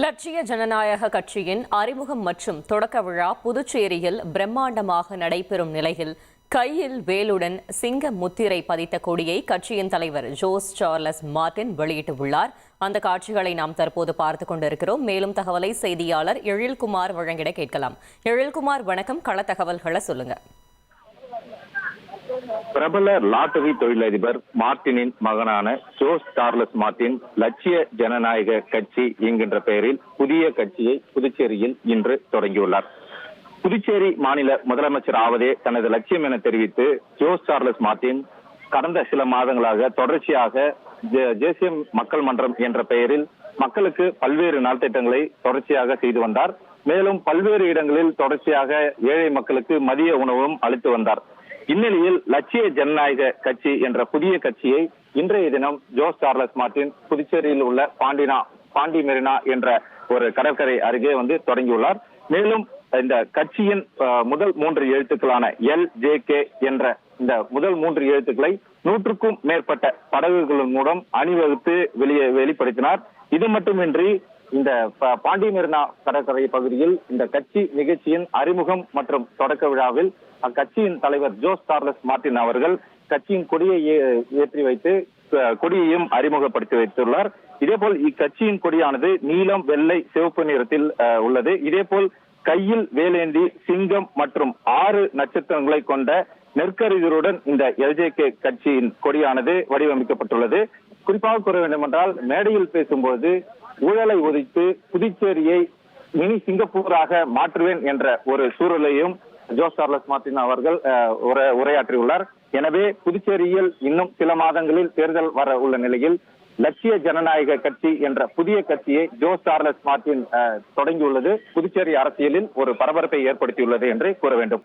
லட்சிய ஜனநாயக கட்சியின் அறிமுகம் மற்றும் தொடக்க விழா புதுச்சேரியில் பிரம்மாண்டமாக நடைபெறும் நிலையில் கையில் வேலுடன் சிங்க முத்திரை பதித்த கொடியை கட்சியின் தலைவர் ஜோஸ் சார்லஸ் மார்டின் வெளியிட்டுள்ளார். அந்த காட்சிகளை நாம் தற்போது பார்த்து கொண்டிருக்கிறோம். மேலும் தகவலை செய்தியாளர் எழில்குமார் வழங்கிட கேட்கலாம். எழில்குமார் வணக்கம். கள தகவல்களை சொல்லுங்க. பிரபல லாட்டரி தொழிலதிபர் மார்டினின் மகனான ஜோஸ் சார்லஸ் மார்டின் லட்சிய ஜனநாயக கட்சி என்கின்ற பெயரில் புதிய கட்சியை புதுச்சேரியில் இன்று தொடங்கியுள்ளார். புதுச்சேரி மாநில முதலமைச்சர் ஆவதே தனது லட்சியம் என தெரிவித்து ஜோஸ் சார்லஸ் மார்டின் கடந்த சில மாதங்களாக தொடர்ச்சியாக ஜே- மக்கள் மன்றம் என்ற பெயரில் மக்களுக்கு பல்வேறு நலத்திட்டங்களை தொடர்ச்சியாக செய்து வந்தார். மேலும் பல்வேறு இடங்களில் தொடர்ச்சியாக ஏழை மக்களுக்கு மதிய உணவும் அளித்து வந்தார். இந்நிலையில் லட்சிய ஜனநாயக கட்சி என்ற புதிய கட்சியை இன்றைய தினம் ஜோஸ் சார்லஸ் மார்டின் புதுச்சேரியில் உள்ள பாண்டினா பாண்டி மெரினா என்ற ஒரு கடற்கரை அருகே வந்து தொடங்கியுள்ளார். மேலும் இந்த கட்சியின் முதல் மூன்று எழுத்துக்களான எல் ஜே கே என்ற இந்த முதல் மூன்று எழுத்துக்களை நூற்றுக்கும் மேற்பட்ட படகுகளின் மூலம் அணிவகுத்து வெளியே வெளிப்படுத்தினார். இது மட்டுமின்றி இந்த பாண்டிமெரினா பாண்டி கடற்கரை பகுதியில் இந்த கட்சி நிகழ்ச்சியின் அறிமுகம் மற்றும் தொடக்க விழாவில் அக்கட்சியின் தலைவர் ஜோஸ் சார்லஸ் மார்டின் அவர்கள் கட்சியின் கொடியை ஏற்றி வைத்து கொடியையும் அறிமுகப்படுத்தி வைத்துள்ளார். இதேபோல் இக்கட்சியின் கொடியானது நீலம் வெள்ளை சிவப்பு நிறத்தில் அஹ், உள்ளது. இதேபோல் கையில் வேலேந்தி சிங்கம் மற்றும் ஆறு நட்சத்திரங்களை கொண்ட நெற்கருவிகளுடன் இந்த எல்ஜேகே கட்சியின் கொடியானது வடிவமைக்கப்பட்டுள்ளது. குறிப்பாக கூற வேண்டும் என்றால் மேடையில் பேசும்போது ஊழலை ஒழித்து புதுச்சேரியை மினி சிங்கப்பூராக மாற்றுவேன் என்ற ஒரு சூழலையும் ஜோஸ் சார்லஸ் மார்டின் அவர்கள் உரையாற்றியுள்ளார். எனவே புதுச்சேரியில் இன்னும் சில மாதங்களில் தேர்தல் வர உள்ள நிலையில் லட்சிய ஜனநாயக கட்சி என்ற புதிய கட்சியை ஜோஸ் சார்லஸ் மார்டின் தொடங்கியுள்ளது. புதுச்சேரி அரசியலில் ஒரு பரபரப்பை ஏற்படுத்தியுள்ளது என்று கூற வேண்டும்.